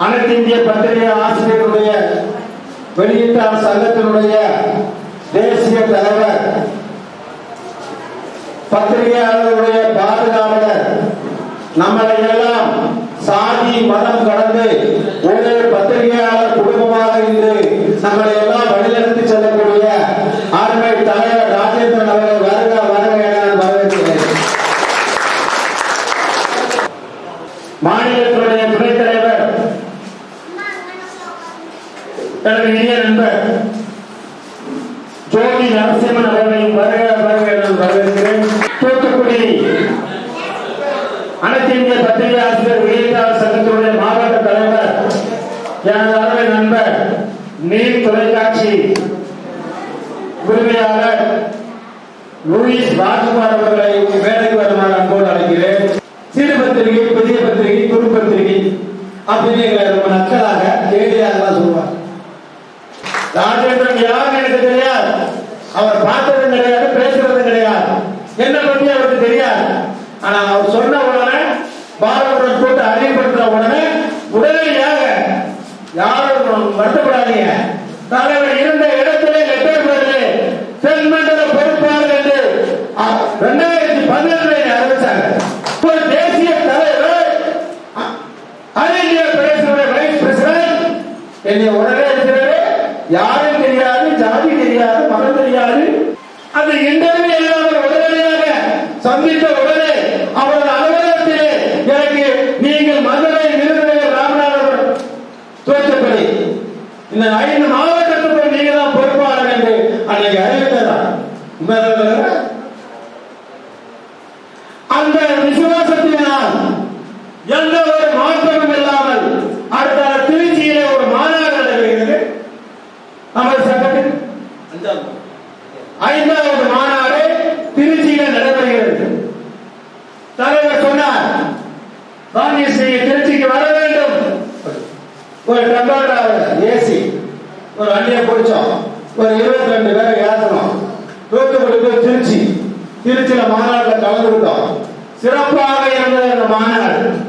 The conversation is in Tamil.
அனைத்து இந்திய பத்திரிகை ஆசிரியருடைய வெளியீட்டாளர் சங்கத்தினுடைய தேசிய தலைவர் பத்திரிகையாளர்களுடைய பாதுகாவலர் நம்மளை எல்லாம் சாதி மதம் கடந்து ஒரே பத்திரிகையாளர் குடும்பமாக இருந்து நம்மளை எல்லாம் வழிநடத்தி செல்லக்கூடிய அருமை தலைவர் ராஜேந்திரன் அவர்கள் வருக வருக என வரவேற்கிறேன். மாநிலத்துடைய துணைத் தலைவர் எனக்கு இனிய நண்பர் ஜோதி நரசிம்மன் அவர்களையும் வருக வருக நான் வரவேற்கிறேன். தூத்துக்குடி அனைத்து இந்திய பத்திரிகை ஆசிரியர் வெளியீட்டாளர் சங்கத்தினுடைய மாவட்ட தலைவர் எனது அருமை நண்பர் நீர் தொலைக்காட்சி உரிமையாளர் லூயிஸ் ராஜ்குமார் அவர்களை வேலைக்கு வருமாறு அன்போடு அழைக்கிறேன். சிறு பத்திரிகை புதிய பத்திரிகை குறு பத்திரிகை அப்படின்னு எங்களை ரொம்ப நக்கலாக கேலியாக சொல்லுவார் ராஜேந்திரன் யார் எனக்கு தெரியாது. அவர் பார்த்தது கிடையாது பேசுறது கிடையாது. என்ன பத்தி அவருக்கு தெரியாது. ஆனா அவர் சொன்ன உடனே பாரதத்துடன் போட்டு அறிவுறுத்தின உடனே உடனடியாக யாரும் வருத்தப்படாதீங்க. தலைவர் இருந்த இடத்திலே லெட்டர் வருது தென்மண்டல பொறுப்பாளர் என்று ரெண்டாயிரத்தி பதினொன்றில் அறிவிச்சாங்க. ஒரு தேசிய தலைவர் அகில ஆல் இந்தியா வைஸ் பிரசிடன்ட் என்னை உடனே யாரும் தெரியாது ஜாதி தெரியாது மதம் தெரியாது. அந்த இன்டர்வியூ இல்லாமல் உடனடியாக சந்தித்த உடனே அவரது அலுவலகத்திலே எனக்கு நீங்கள் மதுரை விருதுநகர் ராமநாதபுரம் தோற்றப்படி இந்த ஐந்து மாவட்டத்துக்கு நீங்க தான் பொறுப்பாளர் என்று அன்னைக்கு அறிவித்ததான் உண்மைதான் அந்த விசுவாசத்தினால் எந்த ஒரு மாற்றமும் இல்லாமல் அடுத்த திருச்சியிலே ஒரு மாநாடு நடைபெறுகிறது நமது சட்டத்தில் ஐந்தாவது மாநாடு திருச்சியில நடைபெறுகிறது. தலைவர் சொன்னார் பாண்டியஸ்ரீ திருச்சிக்கு வர வேண்டும். ஒரு டெம்பர் ஏசி ஒரு அண்ணியை பிடிச்சோம். ஒரு இருபத்தி ரெண்டு பேரை ஏற்றணும் தூத்துக்குடி போய் திருச்சி. திருச்சியில மாநாட்டில் கலந்துக்கிட்டோம். சிறப்பாக இருந்தது அந்த மாநாடு.